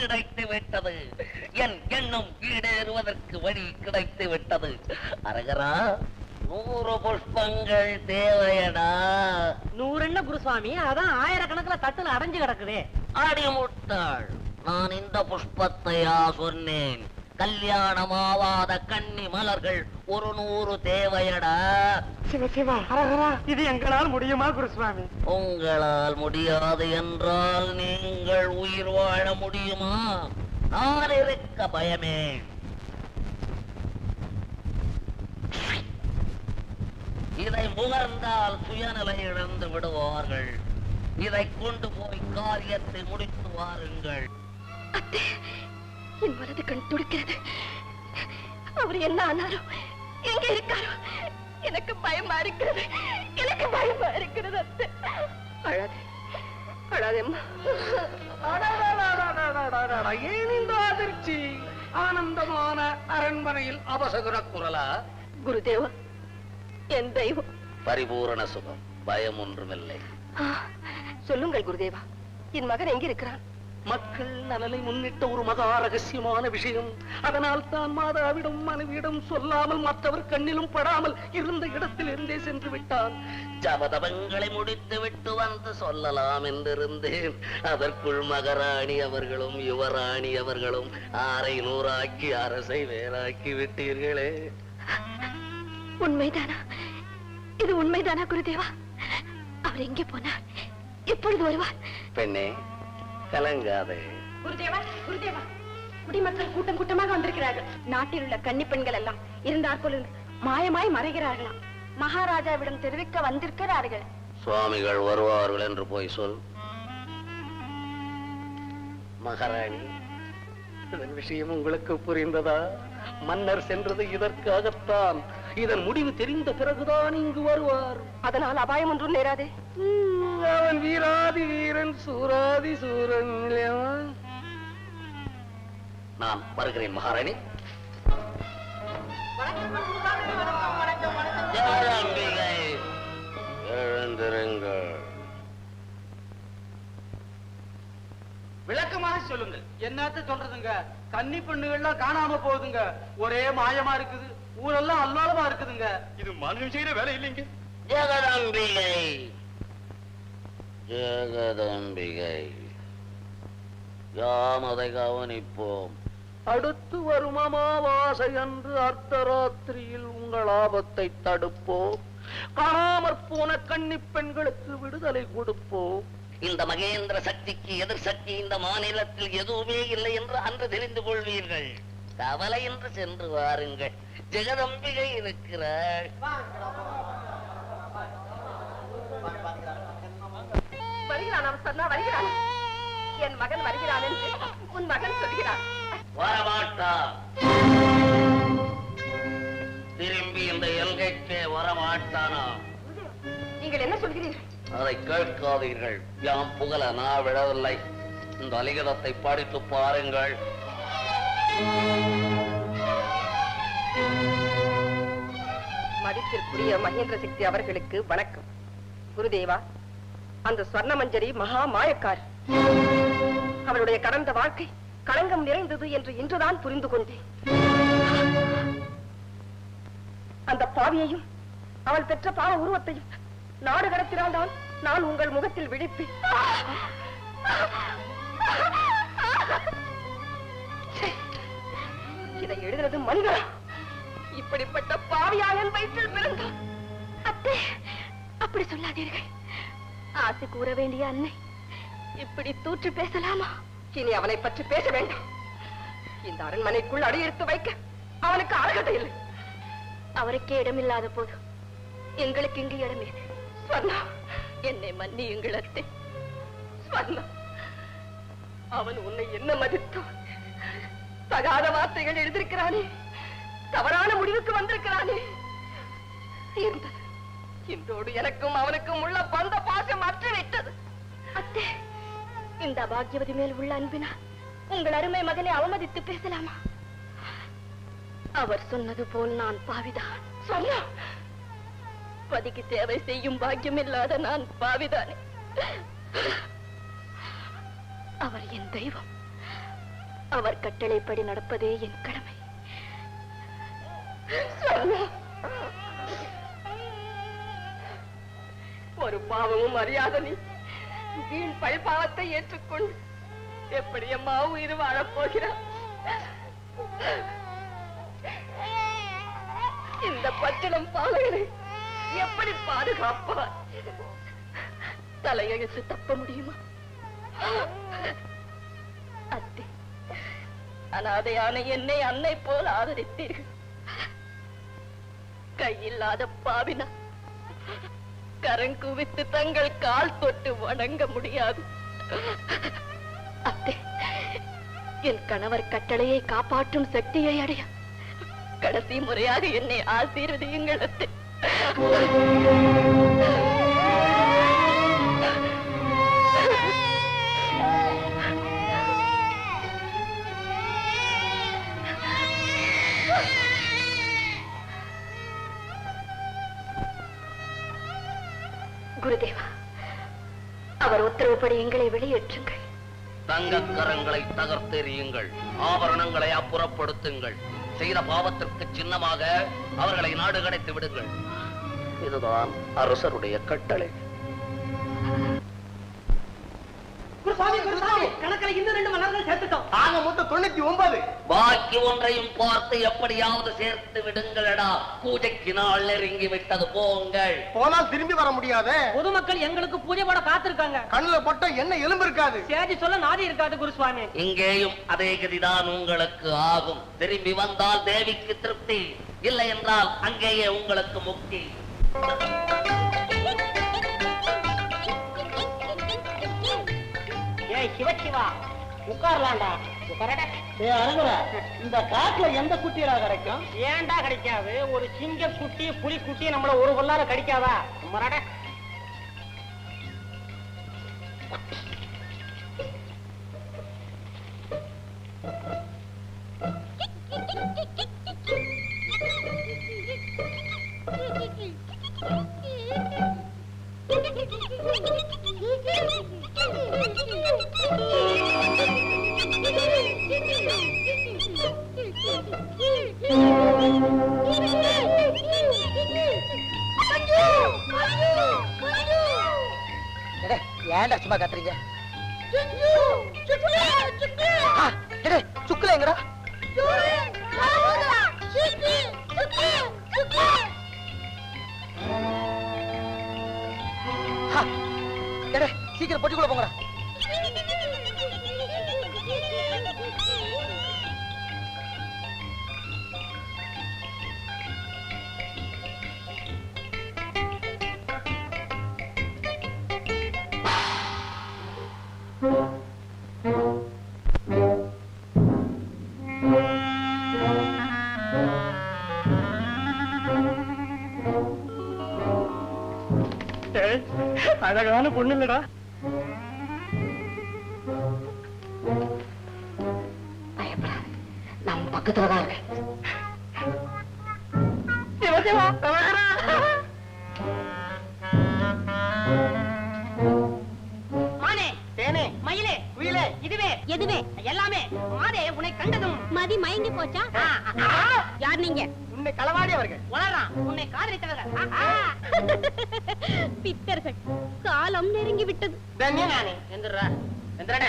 கிடைத்து விட்டது. என் எண்ணம் ஈடேறுவதற்கு வழி கிடைத்து விட்டது. அரகரா நூறு புஷ்பங்கள் தேவையடா. நூறு என்ன குருசுவாமி? அதான் ஆயிரக்கணக்குல தட்டுல அடைஞ்சு கிடக்குதே. அடி முட்டாள் நான் இந்த புஷ்பத்தையா சொன்னேன். கல்யாணமாவாத கன்னி மலர்கள் ஒரு நூறு தேவையடா. சிவ சிவா ஹரஹரா இது எங்களால் முடியுமா குருசுவாமி? உங்களால் முடியாது என்றால் நீங்கள் உயிர் வாழ முடியுமா? நான் இருக்க பயமே. இதை முகர்ந்தால் சுயநிலை இழந்து விடுவார்கள். இதை கொண்டு போய் காரியத்தை முடித்து வாருங்கள். என் மனது கண் துடிக்கிறது. அவர் என்ன ஆனாரோ? எங்க இருக்காரோ? எனக்கு பயமா இருக்கிறது. எனக்கு பயமா இருக்கிறது அத்தை. அழாதே. அழாதேம்மா ஏன் இந்த அதிர்ச்சி ஆனந்தமான அரண்மனையில் அவசகுர குரலா குருதேவா என் தெய்வம் பரிபூரண சுகம் பயம் ஒன்றுமில்லை சொல்லுங்கள் குருதேவா என் மகன் எங்கிருக்கிறான் மக்கள் நலனை முன்னிட்ட ஒரு மகா ரகசியமான விஷயம். அதனால் தான் மாதாவிடம் மனைவியிடம் சொல்லாமல் மற்றவர் கண்ணிலும் படாமல் இருந்த இடத்தில் இருந்தே சென்று விட்டான். ஜபதபங்களை முடித்து விட்டு வந்து சொல்லலாம் என்றிருந்தேன். அதற்குள் மகராணி அவர்களும் யுவராணி அவர்களும் ஆரை நூறாக்கி அரசை வேறாக்கி விட்டீர்களே. உண்மைதானா? இது உண்மைதானா குருதேவா? அவர் எங்கே போனார்? எப்பொழுது வருவார்? பெண்ணே கலங்காதே. குருதேவா குருதேவா. குடிமக்கள் கூட்டம் கூட்டமாக வந்திருக்கிறார்கள். நாட்டில் உள்ள கன்னி பெண்கள் எல்லாம் இருந்தாற்போல் மாயமாய் மறைகிறார்களாம். மகாராஜாவிடம் தெரிவிக்க வந்திருக்கிறார்கள். சுவாமிகள் வருவார்கள் என்று போய் சொல். மகாராணி இதன் விஷயம் உங்களுக்கு புரிந்ததா? மன்னர் சென்றது இதற்காகத்தான். இதன் முடிவு தெரிந்த பிறகுதான் இங்கு வருவார். அதனால் அபாயம் ஒன்றும் நேராதே. உம், அவன் வீராதி வீரன் சூராதி சூரன் நான் வருகிறேன் மகாராணி. எழுந்திருங்கள். விளக்கமாக சொல்லுங்கள். என்னத்த சொல்றதுங்க? கன்னி பெண்ணுகள்லாம் காணாம போகுதுங்க. ஒரே மாயமா இருக்குது. ஊரெல்லாம் அல்லாலமா இருக்குதுங்க. இது மனுஷன் செய்யற வேலை இல்லைங்க. ஜெகதம்பிகை. ஜெகதம்பிகை. யாம் அதை கவனிப்போம். அடுத்து வரும் அமாவாசை அன்று அர்த்தராத்திரியில் உங்கள் ஆபத்தை தடுப்போம். காணாமற் போன கன்னி பெண்களுக்கு விடுதலை கொடுப்போம். இந்த மகேந்திர சக்திக்கு எதிர் சக்தி இந்த மாநிலத்தில் எதுவுமே இல்லை என்று அன்று தெரிந்து கொள்வீர்கள். கவலை என்று சென்று வாருங்கள். ஜெகதம்பிகை இருக்கிறாள். அவன் சொன்னா வருகிறான் என் மகன் வருகிறான் என்று உன் மகன் சொல்கிறான் வரமாட்டா. திரும்பி இந்த எல்கைக்கே வரமாட்டானா? நீங்கள் என்ன சொல்கிறீர்கள்? அதை கேட்காதீர்கள். யாம் புகழ நான் விடவில்லை. இந்த அலிகதத்தை படித்து பாருங்கள். மதிப்பிற்குரிய மகேந்திர சக்தி அவர்களுக்கு வணக்கம். குருதேவா அந்த சொர்ண மஞ்சரி மகா மாயக்கார். அவளுடைய கடந்த வாழ்க்கை களங்கம் நிறைந்தது என்று இன்றுதான் புரிந்து கொண்டேன். அந்த பாவியையும் அவள் பெற்ற பாவ உருவத்தையும் நாடு கடத்தினால்தான் நான் உங்கள் முகத்தில் விழிப்பேன். இதை எழுதுறது மனிதனா இப்படிப்பட்ட பாவியாயன் வயிற்றில் பிறந்தான் அத்தே அப்படி சொல்லாதீர்கள். ஆசை கூற வேண்டிய அன்னை. இப்படி தூற்று பேசலாமா? இனி அவனை பற்றி பேச வேண்டாம். இந்த அரண்மனைக்குள் அடியெடுத்து வைக்க அவனுக்கு அழகதை இல்லை. அவருக்கே இடமில்லாத போது எங்களுக்கு இங்கு இடம் ஸ்வர்ணா என்னை மன்னியுங்கள் அத்தை. ஸ்வர்ணா அவன் உன்னை என்ன மதித்தான் தகாத வார்த்தைகள் எழுதியிருக்கிறானே தவறான முடிவுக்கு வந்திருக்கிறானே. இருந்தது இன்றோடு எனக்கும் அவனுக்கும் உள்ள பந்த அந்த பாக்யவதி மேல் உள்ள அன்பினா உங்கள் அருமை மகனை அவமதித்து பேசலாமா? அவர் சொன்னது போல் நான் பாவிதான். சொன்னா பதிக்கு தேவை செய்யும் பாக்கியம் இல்லாத நான் பாவிதானே. அவர் என் தெய்வம். அவர் கட்டளைப்படி நடப்பதே என் கடமை. ஒரு பாவமும் அறியாத நீ வீண் பழிபாவத்தை ஏற்றுக்கொண்டு எப்படி அம்மா உயிர் வாழப்போகிறார் இந்த பச்சிடம் பாலகனை எப்படி பாதுகாப்பார் தலையெழுத்து தப்ப முடியுமா? அத்தை அனாதையான என்னை அன்னை போல் ஆதரித்தீர்கள். கையில்லாத பாவினா. கரங்குவித்து தங்கள் கால் தொட்டு வணங்க முடியாது. அத்தை என் கணவர் கட்டளையை காப்பாற்றும் சக்தியை அடைய கடைசி முறையாக என்னை ஆசீர்வதியுங்கள் அத்தை. குருதேவா அவர் உத்தரவுப்படி எங்களை வெளியேற்றுங்கள். தங்கக் கரங்களை தகர்த்தெறியுங்கள். ஆபரணங்களை அப்புறப்படுத்துங்கள். செய்த பாவத்திற்கு சின்னமாக அவர்களை நாடு கடத்தி விடுங்கள். இதுதான் அரசருடைய கட்டளை. குருசாமி குருசாமி கணக்கில் இன்னும் ரெண்டு சேர்த்துட்டோம் ஆக மொத்தம் தொண்ணூத்தி ஒன்பது. பாக்கி ஒன்றையும் பார்த்து எப்படியாவது சேர்த்து விடுங்களடா. பூஜைக்கு நாள் நெருங்கி விட்டது போங்கள். போனால் திரும்பி வர முடியாதே. பொதுமக்கள் எங்களுக்கு பூஜை போட காத்திருக்காங்க. கண்ணுல பட்ட என்ன எலும்பு இருக்காது. சேதி சொல்ல நாதி இருக்காது குருசுவாமி. இங்கேயும் அதே கதிதான் உங்களுக்கு ஆகும். திரும்பி வந்தால் தேவிக்கு திருப்தி. இல்லை என்றால் அங்கேயே உங்களுக்கு முக்தி. ஏய் சிவசிவா. உட்காரலாம்டா. இந்த காட்டுல எந்த குட்டியடா கிடைக்கும்? ஏன்டா கிடைக்காது? ஒரு சிங்க குட்டி புலி குட்டி நம்மள ஒரு கொள்ளார கிடைக்காதா? மரட ஏன்டா சும்மா கத்துறீங்க? சுக்குல எங்கடா? சீக்கிரம் பொட்டிக்குள்ள போங்கடா. அழகான பொண்ணு இல்லடா நம்ம இருக்கு. மானே தேனே. மயிலே குயிலே. இதுவே எதுவே எல்லாமே. மானே உன்னை கண்டதும். மதி மயங்கி போச்சா? யார் நீங்க? உன்னை களவாடி அவர்கள். வளரான் உன்னை காதலித்தவர்கள் காலம் நெருங்கி விட்டது. தன்யா நானே எந்திரா எந்திரடே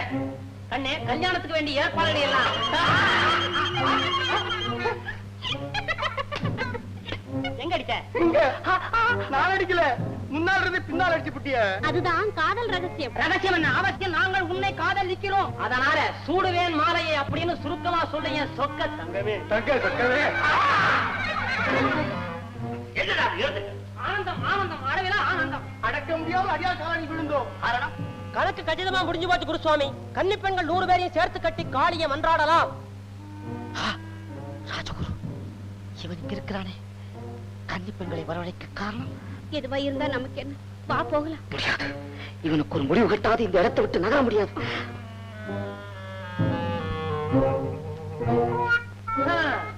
கண்ணே கல்யாணத்துக்கு வேண்டிய ஏற்பாடுகள் எல்லாம் எங்க அடிச்ச நான் அடிக்கல முன்னால் இருந்து பின்னால் அடிச்சு புட்டிய அதுதான் காதல் ரகசியம் ரகசியம் என்ன அவசியம் நாங்கள் உன்னை காதலிக்கிறோம் அதனால சூடுவேன் மாலையை அப்படின்னு சுருக்கமா சொல்றீங்க சொக்க தங்கமே என்னடா. ஆனந்தம் ஆனந்தம் அளவில ஆனந்தம். அடக்க முடியாம அடியா காணி விழுந்தோம் காரணம்? கணக்கு கச்சிதமா முடிஞ்சு போச்சு குருசுவாமி. கன்னி பெண்கள் நூறு பேரையும் சேர்த்து கட்டி காளிய மன்றாடலாம். ராஜகுரு இவன் இங்க இருக்கிறானே. கன்னி பெண்களை வரவழைக்க காரணம்? எதுவா இருந்தா நமக்கு என்ன? வா போகலாம். முடியாது. இவனுக்கு ஒரு முடிவு கட்டாது. இந்த இடத்தை விட்டு நகர முடியாது.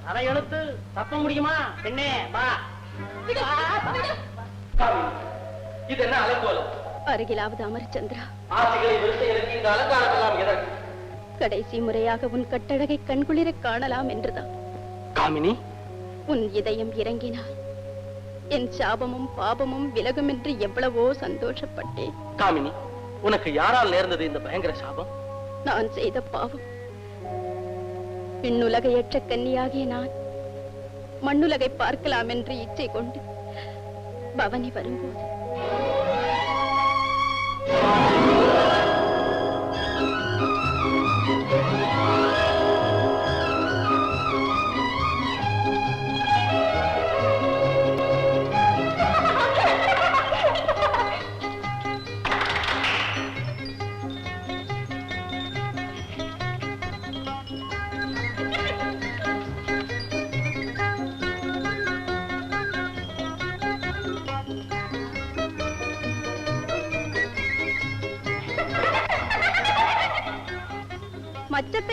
அதை எழுத்து தப்ப முடியுமா? பெண்ணே வா. இது என்ன அலங்கோலம்? அருகிலாவது அமர் சந்திரா ஆசைகளை விருத்தைகளுக்கு இந்த அலங்காரம் எல்லாம் எதற்கு? கடைசி முறையாக உன் கட்டழகை கண்குளிர காணலாம் என்றுதான். காமினி? உன் இதயம் இறங்கினார் என் சாபமும் பாபமும் விலகும் என்று எவ்வளவோ சந்தோஷப்பட்டேன். காமினி உனக்கு யாரால் நேர்ந்தது இந்த பயங்கர சாபம்? நான் செய்த பாவம். விண்ணுலகையற்ற கன்னியாகிய நான் மண்ணுலகை பார்க்கலாம் என்று இச்சை கொண்டு பவனி வரும்போது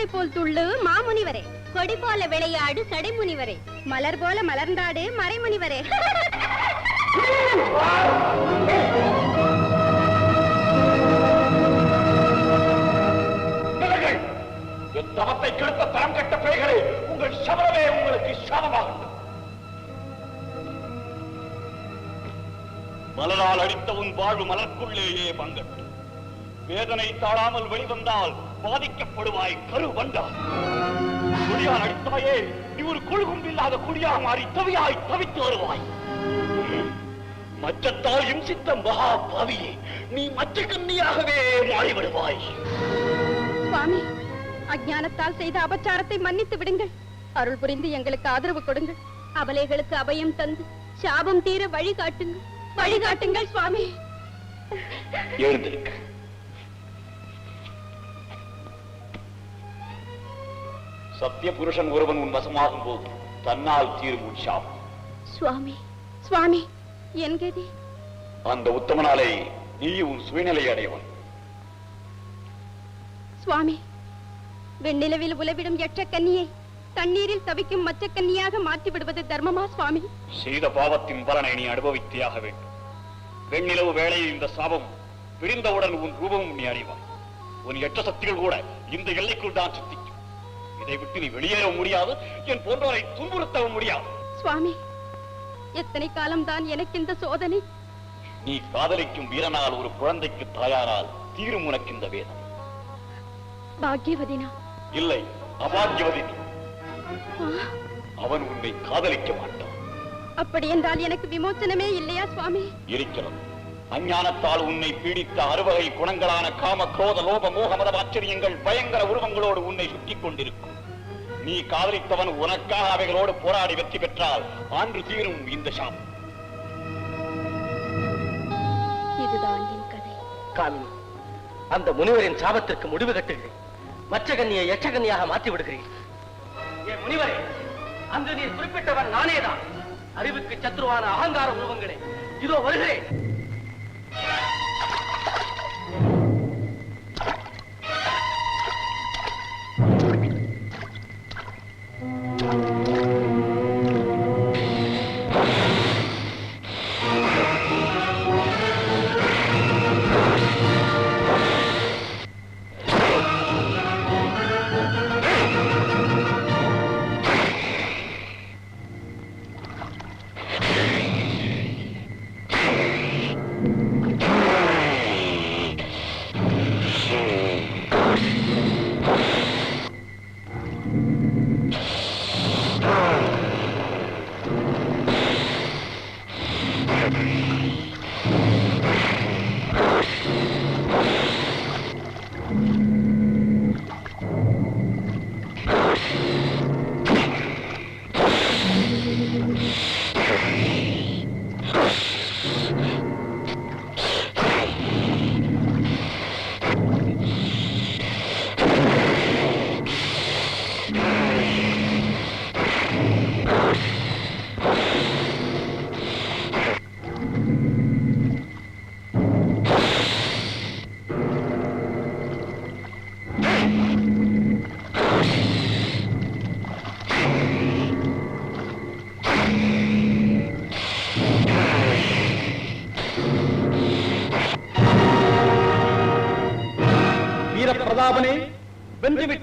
மச்சத்தை போல் துள்ளு மாமுனிவரே. கொடி போல விளையாடு சடைமுனிவரே மலர் போல மலர்ந்தாடு மறைமுனிவரே. என் தவத்தை கெடுத்த தரம் கட்ட பேய்களே உங்கள் சபலமே உங்களுக்கு சாபமாகட்டும். மலரால் அடித்த உன் வாழ்வு மலர்க்குள்ளேயே பங்கட்டும். வேதனை தாழாமல் வெளிவந்தால் பாதிக்கப்படுவாய் கரு வந்தால் குடியால் அடித்தவையே நீ ஒரு கொள்கும்பில்லாத குடியாக மாறி தவியாய் தவித்து வருவாய். மச்சத்தால் இம்சித்த மகா பாவியே நீ மச்ச கன்னியாகவே மாறிவிடுவாய். சுவாமி அஞ்ஞானத்தால் செய்த அபச்சாரத்தை மன்னித்து விடுங்கள். அருள் புரிந்து எங்களுக்கு ஆதரவு கொடுங்கள். அபலைகளுக்கு அபயம் தந்து சாபம் தீர வழி காட்டுங்கள் வழிகாட்டுங்கள் சுவாமி. எழுந்திருக்க சத்திய புருஷன் ஒருவன் உன் வசமாகும் போது தன்னால் தீரும் உன் சாபம். சுவாமி சுவாமி என் கதி. அந்த உத்தமனாலே நீ உன் சுயநிலை அடையவன். சுவாமி வெண்ணிலவில் உலவிடும் எற்ற கன்னியை தண்ணீரில் தவிக்கும் மச்ச கன்னியாக மாற்றி விடுவது தர்மமா சுவாமி? செய்த பாவத்தின் பலனை நீ அனுபவித்தியாக வேண்டும். வெண்ணிலவு வேளையில் இந்த சாபம் பிரிந்தவுடன் உன் ரூபமும் நீ அறிவாய். உன் எட்ட சக்திகள் கூட இந்த எல்லைக்குள் தான் சித்திக்கும். இதை விட்டு நீ வெளியேற முடியாது. என் போன்றவரை துன்புறுத்தவும் முடியாது. சுவாமி எத்தனை காலம்தான் எனக்கு இந்த சோதனை? நீ காதலிக்கும் வீரனால் ஒரு குழந்தைக்கு தாயாரால் தீரும் உனக்கு இந்த வேதம் பாக்யவதினா? இல்லை. ஆ, அவன் உன்னை காதலிக்க மாட்டான். அப்படி என்றால் எனக்கு விமோச்சனமே இல்லையா சுவாமி? இருக்கிறது. அஞ்ஞானத்தால் உன்னை பீடித்த அறுவகை குணங்களான காம குரோத லோப மோக மத ஆச்சரியங்கள் பயங்கர உருவங்களோடு உன்னை சுற்றிக் கொண்டிருக்கும். நீ காதலித்தவன் உனக்காக அவைகளோடு போராடி வெற்றி பெற்றால் ஆண்டு தீரும் இந்த சாபம் இதுதான் என் கதை. காமினி அந்த முனிவரின் சாபத்திற்கு முடிவு கட்டுகிறேன். மச்சகன்னியை எச்சகன்னியாக மாற்றி விடுகிறேன் என் முனிவரே அங்கு நீர் குறிப்பிட்டவன் நானேதான். அறிவுக்கு சத்ருவான அகங்கார உருவங்களே இதோ வருகிறேன்.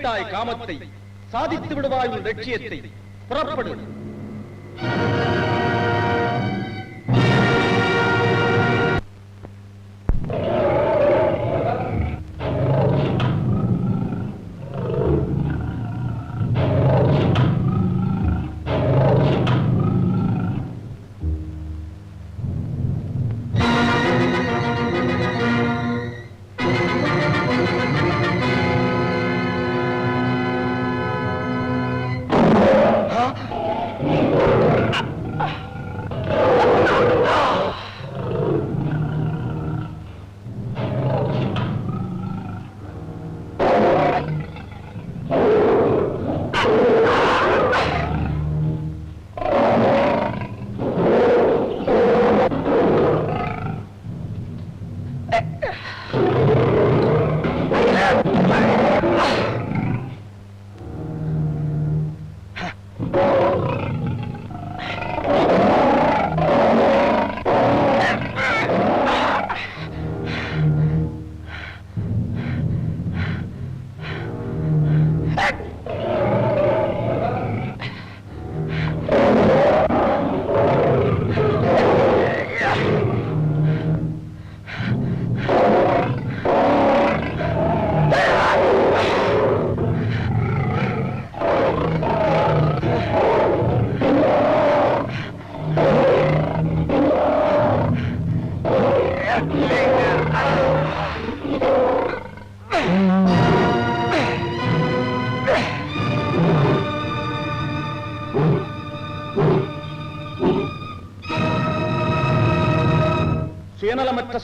வென்றுவிட்டாய் காமத்தை சாதித்து விடுவாய் உன் லட்சியத்தை. புறப்படு.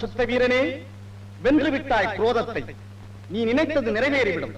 சுத்த வீரனே வென்றுவிட்டாய் குரோதத்தை. நீ நினைத்தது நிறைவேறிவிடும்.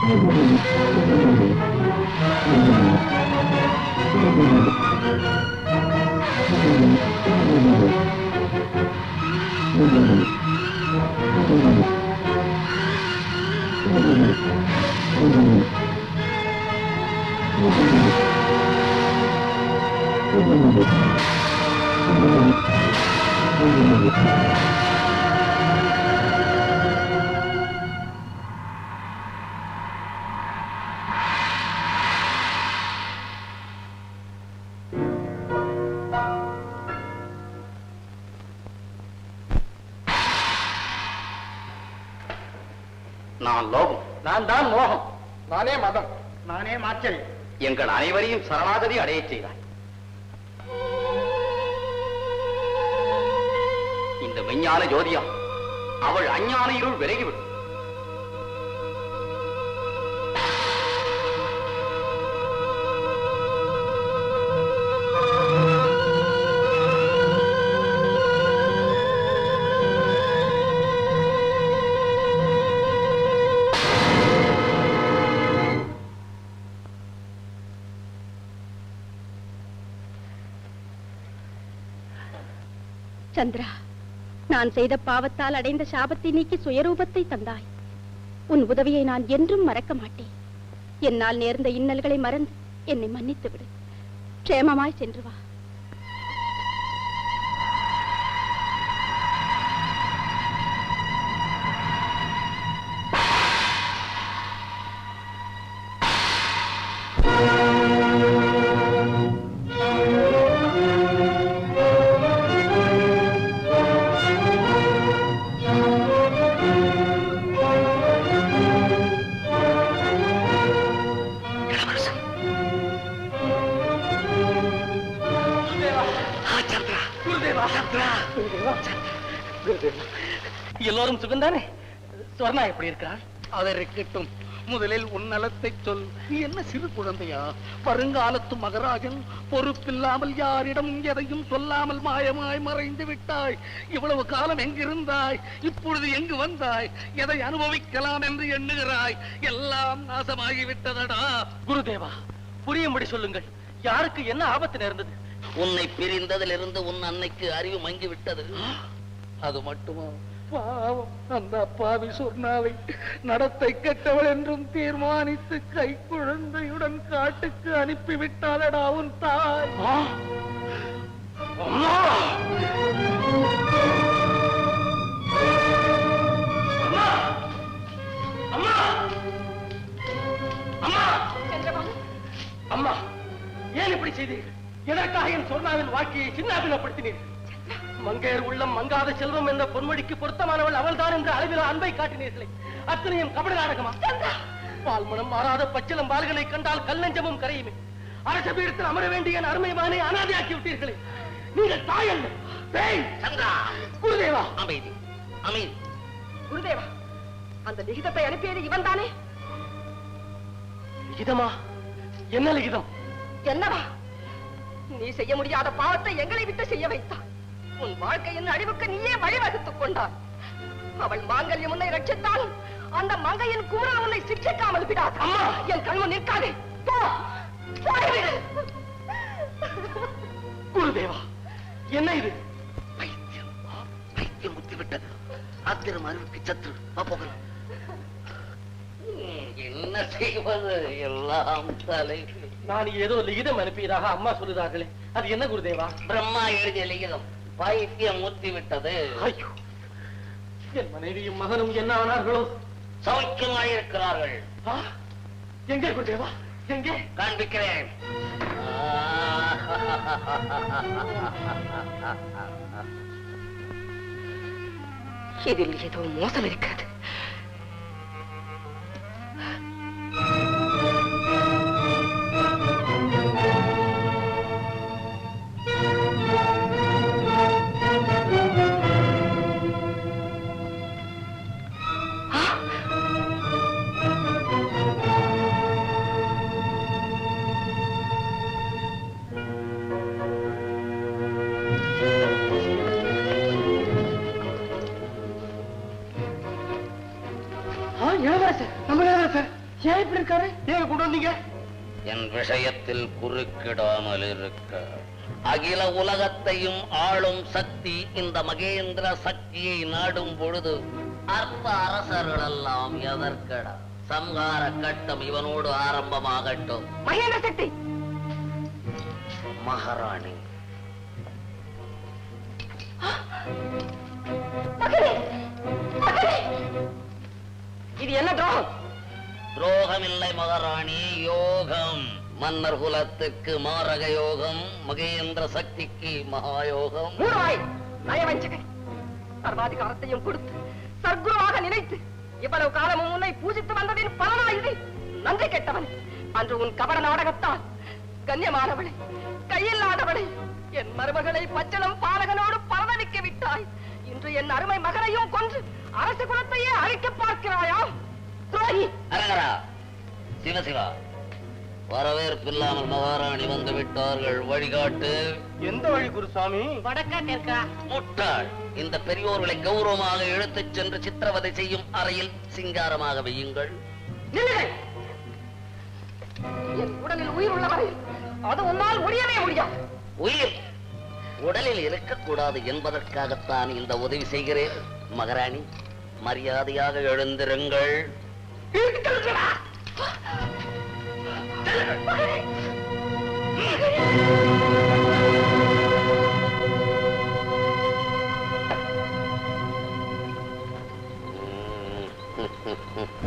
புறப்படு நான் லோகம் நான் தான் மோகம். நானே மதம். நானே மாச்சரி. எங்கள் அனைவரையும் சரணாகதி அடையச் செய்தாய். இந்த மெஞ்ஞான ஜோதியா அவள் அஞ்ஞான இருள் விலகிவிடும். சந்திரா நான் செய்த பாவத்தால் அடைந்த சாபத்தை நீக்கி சுயரூபத்தை தந்தாய். உன் உதவியை நான் என்றும் மறக்க மாட்டேன். என்னால் நேர்ந்த இன்னல்களை மறந்து என்னை மன்னித்து விடு க்ஷேமமாய் சென்று வா. எல்லோரும் சுகந்தானே? சுவர்ணா எப்படி இருக்கிறாள் அதை இருக்கட்டும் முதலில் உன் நலத்தை சொல். நீ என்ன சிறு குழந்தையா? வருங்காலத்து மகராஜன் பொறுப்பில்லாமல் யாரிடம் எதையும் சொல்லாமல் மாயமாய் மறைந்து விட்டாய். இவ்வளவு காலம் எங்கிருந்தாய்? இப்பொழுது எங்கு வந்தாய்? எதை அனுபவிக்கலாம் என்று எண்ணுகிறாய்? எல்லாம் நாசமாகி விட்டதடா குருதேவா புரியும்படி சொல்லுங்கள். யாருக்கு என்ன ஆபத்து நேர்ந்தது? உன்னை பிரிந்ததிலிருந்து உன் அன்னைக்கு அறிவு மங்கி விட்டது அது மட்டுமா? பாவம். அந்த அப்பாவி சொர்ணாவை நடத்தை கெட்டவள் என்றும் தீர்மானித்து கை குழந்தையுடன் காட்டுக்கு அனுப்பிவிட்டாளடா உன் தாய். வாழ்க்கையை சின்னாபினப்படுத்தினீர்கள் மங்கையர் உள்ளம் மங்காத செல்வம் என்ற பொன்மொழிக்கு பொருத்தமானவள் அவள்தான் என்ற அளவில் அன்பை காட்டினீர்களே. அத்தனையும் கபட நாடகமா பால்மனம் மாறாத பச்சிலம் பால்களை கண்டால் கல்லஞ்சமும் கரையுமே. அரச பீடத்தில் அமர வேண்டிய அருமை மகனை அனாதையாக்கி விட்டீர்களே. நீங்கள் பேய்! சந்திரா குருதேவா! அமைதி அமைதி. குருதேவா அந்த லிகிதத்தை அனுப்பியது இவன் தானே லிகிதமா? என்ன லிகிதம்? என்னவா? நீ செய்ய முடியாத பாவத்தை எங்களை விட்டு செய்ய வைத்தான் உன் வாழ்க்கையின் அழிவுக்கு நீயே வழிவகுத்துக் கொண்டாய். அவள் மாங்கல்யம் உன்னை ரட்சித்தாலும் அந்த மங்கையின் குமரன் உன்னை சிக்ஷிக்காமல் விடாது. அம்மா! என் கண்மு நிற்காதே. போ. குருதேவா என்ன இது? பைத்தியம் பைத்தியம் முத்தி விட்டது ஆத்திரம் அறிவுக்கு சத்ரு வா போகலாம். என்ன செய்வது? எல்லாம் தலை நான் ஏதோ லிகிதம் அனுப்பியதாக அம்மா சொல்லுகிறார்களே. அது என்ன குருதேவா? பிரம்மா எழுதிய லிகிதம். பைத்தியம் முத்தி விட்டது ஐயோ என் மனைவியும் மகனும் என்ன ஆனார்களோ? சௌக்கியமாயிருக்கிறார்கள் ஆ, எங்கே குருதேவா? எங்கே? காண்பிக்கிறேன். இதில் ஏதோ மோசம் இருக்கிறது. குறுக்கிடாமல் இருக்க அகில உலகத்தையும் ஆளும் சக்தி இந்த மகேந்திர சக்தியை நாடும் பொழுது அற்ப அரசர்கள் எல்லாம் எதற்கடா? சம்ஹார கட்டம் இவனோடு ஆரம்பமாகட்டும். மகேந்திர சக்தி! மகாராணி. இது என்ன துரோகம்? துரோகமில்லை மகாராணி யோகம். மன்னர் குலத்துக்கு மாரக யோகம் மகேந்திர சக்திக்கு மகாயோகம். சர்வாதிகாரத்தையும் கொடுத்து சர்க்குருவாக நினைத்து இவ்வளவு காலமும் உன்னை பூஜித்து வந்ததின் பலனா இது நன்றி கெட்டவன். அன்று உன் கபட நாடகத்தால் கண்ணியமானவளை கையில்லாதவளை என் மருமகளை பச்சளம் பாலகனோடு பரதவிக்க விட்டாய். இன்று என் அருமை மகனையும் கொன்று அரச குலத்தையே அழிக்க பார்க்கிறாயா? துரோகி! அரங்கரா சிவசிவா வரவேற்பில்லாமல் மகாராணி வந்து விட்டார்கள் வழிகாட்டு. எந்த வழி குருசாமி? வடக்கா தெற்கா? முட்டாள். இந்த பெரியோர்களை கௌரவமாக இழுத்துச் சென்று சித்திரவதை செய்யும் அறையில் சிங்காரமாக வையுங்கள். என் உடலில் உயிர் உள்ளவரை அது உன்னால் முடியவே முடியாது. உயிர் உடலில் இருக்கக்கூடாது என்பதற்காகத்தான் இந்த உதவி செய்கிறேன். மகாராணி மரியாதையாக எழுந்திருங்கள். Mm-hmm.